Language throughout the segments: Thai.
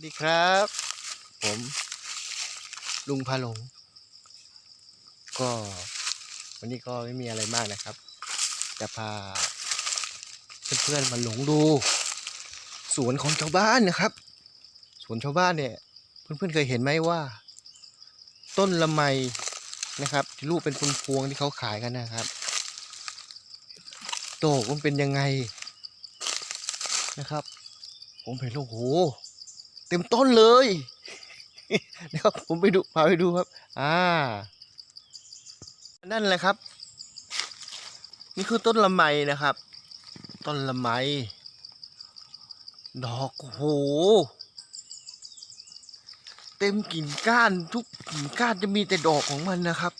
วัสดีครับ ผม ลุงพาหลง ก็ วันนี้ก็ไม่มีอะไรมากนะครับ จะพา เพื่อนๆมาหลงดู สวนของชาวบ้านนะครับ สวนชาวบ้านเนี่ย เพื่อนๆเคยเห็นไหมว่า ต้นละไมนะครับที่ลูกเป็นพวงที่เขาขายกันนะครับโตกมันเป็นยังไงนะครับ ผมเห็นแล้วโอ้โห เต็มต้นเลยเดี๋ยวผมไปดูพาไปดูครับ อ่า นั่นแหละครับ นี่คือต้นละไมนะครับ ต้นละไม ดอกโห เต็มกิ่งก้านทุกกิ่งก้านจะมีแต่ดอกของมันนะครับ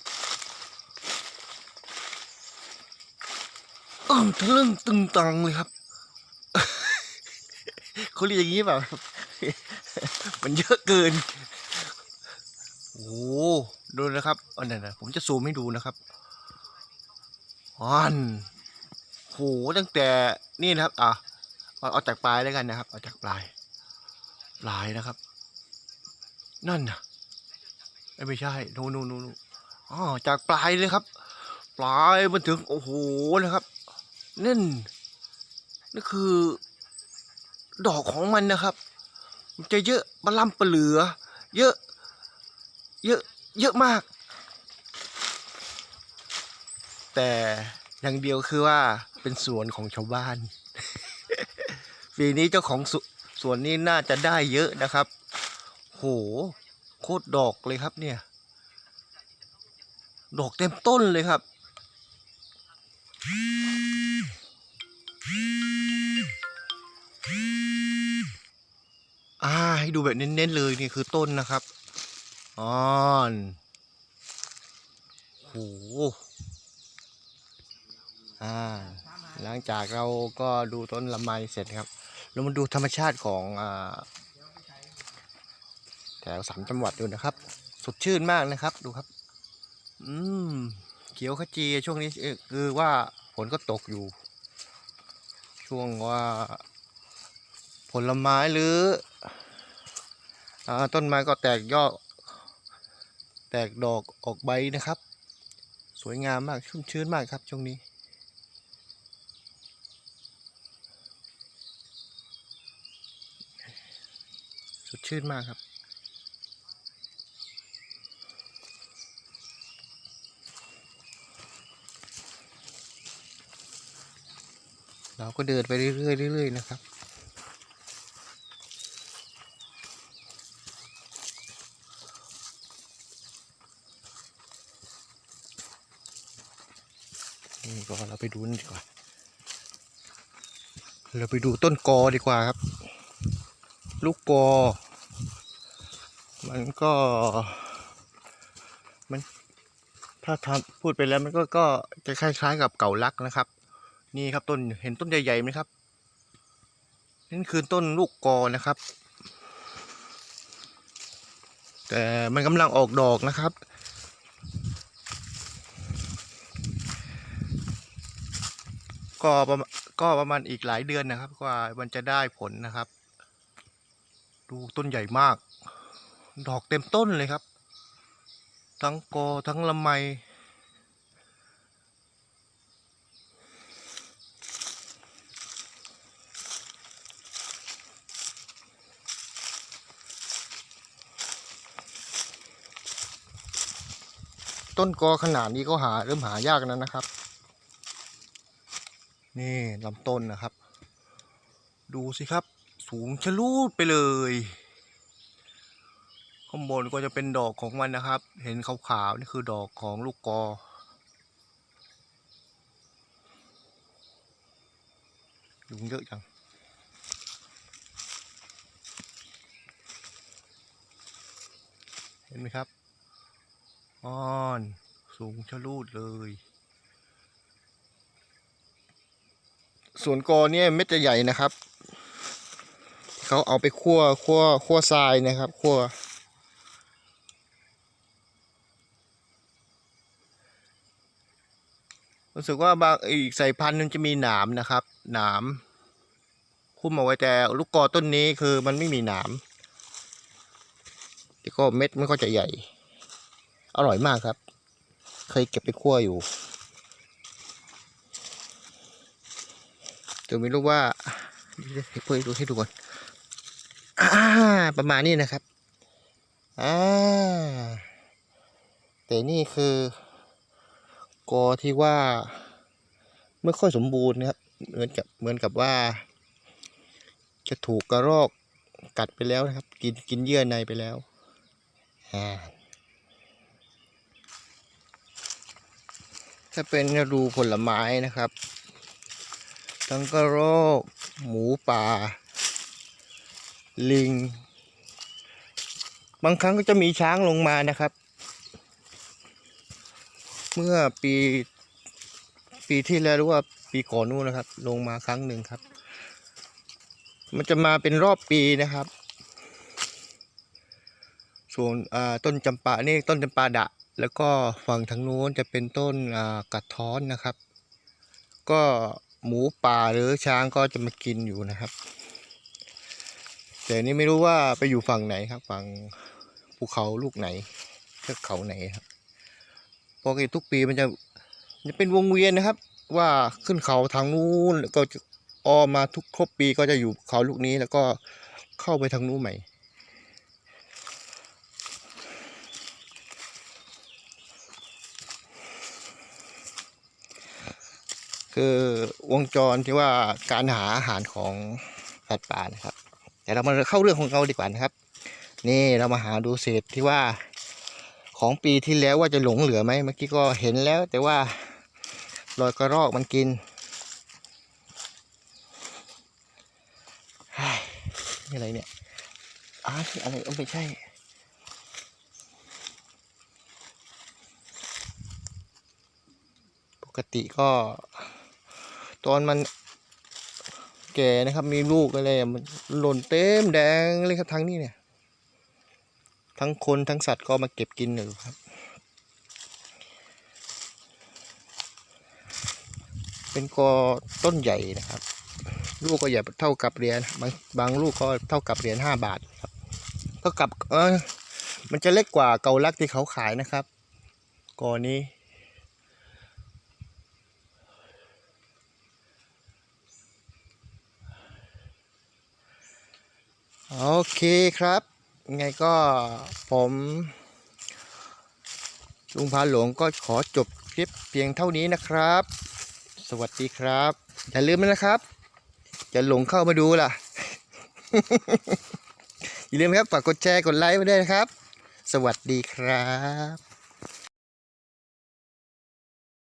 อึ้งทะลึ่งตึงตังเลยครับเขาเรียกอย่างนี้เปล่าครับ มันเยอะเกิน โอ้โหดูนะครับอันนั้นนะผมจะซูมให้ดูนะครับอันโหตั้งแต่นี่นะครับ อะเอาจากปลายแล้วกันนะครับ เอาจากปลาย ปลายนะครับ นั่นนะไม่ใช่นู่นนู่นนู่อ๋อจากปลายเลยครับ ปลายมันถึงโอ้โหนะครับนั่นนี่นคือ ดอกของมันนะครับ จะเยอะบะล่ำปะเหลือ เยอะ เยอะ เยอะมาก แต่อย่างเดียวคือว่าเป็นสวนของชาวบ้าน ปีนี้เจ้าของสสวนนี้น่าจะได้เยอะนะครับ โห โคตรดอกเลยครับเนี่ย ดอกเต็มต้นเลยครับ ให้ดูแบบเน้นๆเลยนี่คือต้นนะครับอ่อนโหอ่าหลังจากเราก็ดูต้นลำไมเสร็จครับ เรามาดูธรรมชาติของอ่าแถวสามจังหวัดดูนะครับ สดชื่นมากนะครับดูครับ อืมเขียวขจีช่วงนี้คือว่าฝนก็ตกอยู่ ช่วงว่าผลไม้หรือ ต้นไม้ก็แตกยอดแตกดอกออกใบนะครับ สวยงามมากชุ่มชื้นมากครับช่วงนี้ สดชื่นมากครับเราก็เดินไปเรื่อยๆเรื่อยๆนะครับ นี่ก็เราไปดูนี่ดีกว่า เราไปดูต้นกอดีกว่าครับ ลูกกอ มันก็ มันถ้าทำพูดไปแล้วมันก็ก็จะคล้ายๆกับเก่าลักนะครับ นี่ครับต้นเห็นต้นใหญ่ๆไหมครับนั่นคือต้นลูกกอนะครับ แต่มันกำลังออกดอกนะครับ ก็ประมาณก็ประมาณอีกหลายเดือนนะครับ กว่ามันจะได้ผลนะครับ ดูต้นใหญ่มาก ดอกเต็มต้นเลยครับ ทั้งกอทั้งลำไมต้นกอขนาดนี้ก็หาเริ่มหายากแล้วนะครับ นี่ลำต้นนะครับ ดูสิครับ สูงชะลูดไปเลย ข้างบนก็จะเป็นดอกของมันนะครับ เห็นขาวๆนี่คือดอกของลูกกอยุงเยอะจัง เห็นไหมครับอ้อน สูงชะลูดเลย ส่วนกอเนี่ยเม็ดจะใหญ่นะครับ เขาเอาไปคั่วคั่วคั่วทรายนะครับคั่วรู้สึกว่าบางอีกสายพันธุ์นึงจะมีหนามนะครับ หนามคุ้มเอาไว้แต่ลูกกอต้นนี้คือมันไม่มีหนามที่ก็เม็ดไมันก็จะใหญ่ อร่อยมากครับ เคยเก็บไปคั่วอยู่ แต่ไม่รู้ว่าเดี๋ยวให้เพื่อดูให้ดูก่อนอประมาณนี้นะครับอ่าแต่นี่คือกอที่ว่าไม่ค่อยสมบูรณ์นะครับเหมือนกับเหมือนกับว่า จะถูกกระรอกกัดไปแล้วนะครับ กินกินเยื่อในไปแล้วอ่าถ้าเป็นรูผลไม้นะครับ ทั้งกระรอกหมูป่า ลิง บางครั้งก็จะมีช้างลงมานะครับ เมื่อปี ปีที่แล้วหรือว่าปีก่อนนู้นนะครับ ลงมาครั้งหนึ่งครับ มันจะมาเป็นรอบปีนะครับ ส่วนต้นจำปานี่ต้นจำปาดะ แล้วก็ฝั่งทางนู้นจะเป็นต้นกัดท้อนนะครับ ก็ หมูป่าหรือช้างก็จะมากินอยู่นะครับ แต่นี่ไม่รู้ว่าไปอยู่ฝั่งไหนครับ ฝั่งภูเขาลูกไหนเทือกเขาไหนครับปกติทุกปีมันจะจะเป็นวงเวียนนะครับ ว่าขึ้นเขาทางนู้นแล้วก็จะออมมาทุกครบปีก็จะอยู่เขาลูกนี้แล้วก็เข้าไปทางนู้นใหม่ คือวงจรที่ว่าการหาอาหารของสัตว์ป่านะครับ แต่เรามาเข้าเรื่องของเราดีกว่านะครับ นี่เรามาหาดูเศษที่ว่าของปีที่แล้วว่าจะหลงเหลือไหมเมื่อกี้ก็เห็นแล้ว แต่ว่ารอยกระรอกมันกินเฮ้ยนี่อะไรเนี่ยอ้าอะไรเอ้าไม่ใช่ปกติก็ ตอนมันแก่นะครับ มีลูกอะไรมันหล่นเต็มแดงเลยครับทั้งนี้เนี่ย ทั้งคนทั้งสัตว์ก็มาเก็บกินอยู่ครับ เป็นกอต้นใหญ่นะครับ ลูกก็ใหญ่เท่ากับเหรียญบางบางลูกก็เท่ากับเหรียญห้าบาทครับเท่ากับเออมันจะเล็กกว่าเกาลักที่เขาขายนะครับกอนี้ โอเคครับไงก็ผมลุงพาหลวงก็ขอจบคลิปเพียงเท่านี้นะครับ สวัสดีครับ อย่าลืมนะครับอย่าหลงเข้ามาดูล่ะ อย่าลืมครับฝากกดแชร์กดไลค์ไว้ด้วยนะครับ สวัสดีครับ